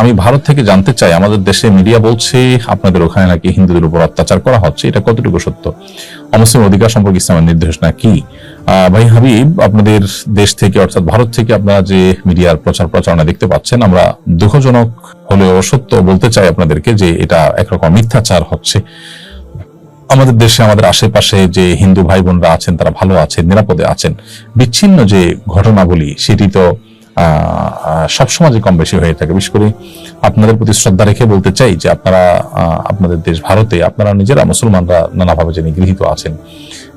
আমি ভারত থেকে জানতে চাই, আমাদের দেশে মিডিয়া বলছে আপনাদের ওখানে নাকি হিন্দুদের উপর অত্যাচার করা হচ্ছে, এটা কতটুকু সত্য? অমুসলিম অধিকার সম্পর্কে ইসলামের নির্দেশনা কি ভাই হাবিব, আপনাদের দেশ থেকে, অর্থাৎ ভারত থেকে আপনারা যে মিডিয়ার প্রচার প্রচারণা দেখতে পাচ্ছেন, আমরা দুঃখজনক হলেও সত্য বলতে চাই আপনাদেরকে যে এটা একরকম মিথ্যাচার হচ্ছে। আমাদের দেশে, আমাদের আশেপাশে যে হিন্দু ভাই বোনরা আছেন, তারা ভালো আছেন, নিরাপদে আছেন। বিচ্ছিন্ন যে ঘটনাবলী, সেটি তো সব সমাজে কম বেশি হয়ে থাকে। বিশেষ করে আপনাদের প্রতি শ্রদ্ধা রেখে বলতে চাই যে আপনারা আপনাদের দেশ ভারতে আপনারা নিজেরা মুসলমানরা নানাভাবে যে নিগৃহীত আছেন।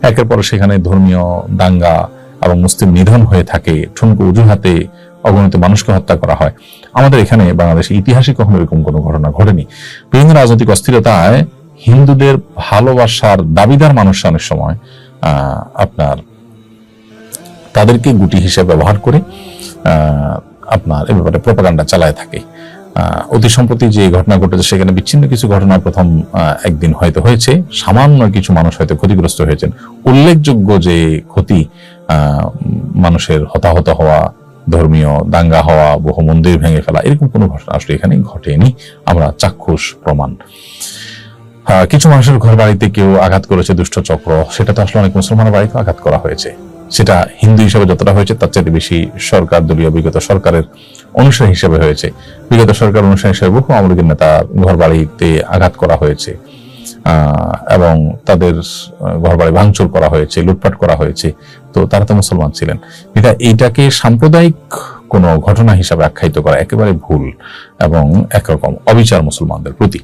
একের পর সেখানে ধর্মীয় দাঙ্গা এবং মুসলিম নিধন হয়ে থাকে, ঠুনকু অজুহাতে অগণিত মানুষকে হত্যা করা হয়। আমাদের এখানে বাংলাদেশে ইতিহাসে কখনো এরকম কোনো ঘটনা ঘটেনি। বিভিন্ন রাজনৈতিক অস্থিরতায় হিন্দুদের ভালোবাসার দাবিদার মানুষ অনেক সময় আপনার তাদেরকে গুটি হিসেবে ব্যবহার করে আপনার এ ব্যাপারে প্রপাগান্ডা চালায় থাকে। অতি সম্প্রতি যে ঘটনা ঘটেছে, সেখানে বিচ্ছিন্ন কিছু ঘটনা প্রথম একদিন হয়তো হয়েছে। সামান্য কিছু মানুষ হয়তো ক্ষতিগ্রস্ত হয়েছেন। উল্লেখযোগ্য যে ক্ষতি মানুষের হতাহত হওয়া, ধর্মীয় দাঙ্গা হওয়া, বহু মন্দির ভেঙে ফেলা, এরকম কোনো ঘটনা আসলে এখানে ঘটেনি। আমরা চাক্ষুষ প্রমাণ। কিছু মানুষের ঘর বাড়িতে কেউ আঘাত করেছে দুষ্ট চক্র, সেটা তো আসলে অনেক মুসলমানের বাড়িতে আঘাত করা হয়েছে। সেটা হিন্দু হিসাবে যতটা হয়েছে, তার চাইতে বেশি সরকার, দলীয় বিগত সরকারের অনুসারী হিসেবে হয়েছে। বিগত সরকার অনুসারী হিসেবে বহু আমলিক নেতা ঘর বাড়িতে আঘাত করা হয়েছে এবং তাদের ঘর বাড়ি ভাঙচুর করা হয়েছে, লুটপাট করা হয়েছে। তো তারা তো মুসলমান ছিলেন। এটা এইটাকে সাম্প্রদায়িক কোনো ঘটনা হিসাবে আখ্যায়িত করা একেবারে ভুল এবং একরকম অবিচার মুসলমানদের প্রতি।